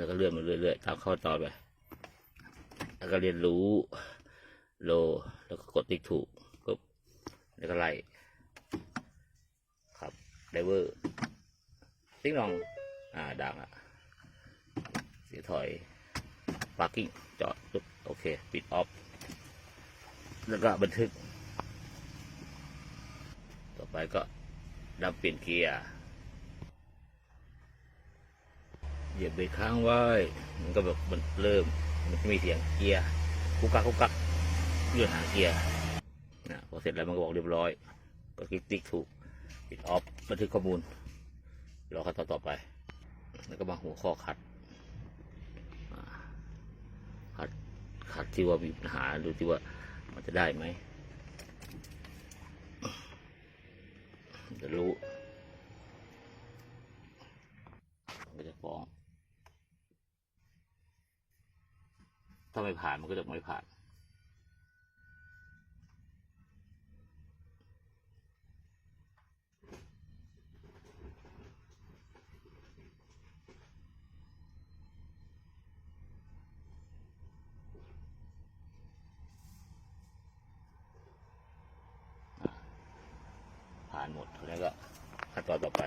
แล้วก็เลื่อนมาเรื่อยๆตามขั้นตอนไปแล้วก็เรียนรู้โลแล้วก็กดติ๊กถูกปุ๊บแล้วก็ไล่ครับไดเวอร์ติ๊งนองอ่าดังอะเสียถอยปาร์กิ้งจอดปุ๊บโอเค ปิดออฟแล้วก็บันทึก ต่อไปก็ดับเปลี่ยนเกียร์ เหยียบเบรกค้างไว้ มันก็แบบมันเริ่ม มันจะมีเสียงเกียร์กุกกักกุกกักเลื่อนหางเกียร์นะพอเสร็จแล้วมันก็บอกเรียบร้อย ก็คลิกติ๊กถูกปิดออฟบันทึกข้อมูลรอขั้นตอนต่อไป แล้วก็มาหัวข้อขัดขัดขัดที่ว่ามีปัญหาดูที่ว่ามันจะได้ไหมจะรู้มันก็จะฟ้อง ถ้าไม่ผ่านมันก็จะไม่ผ่านผ่านหมดแล้วก็ขั้นตอนต่อไป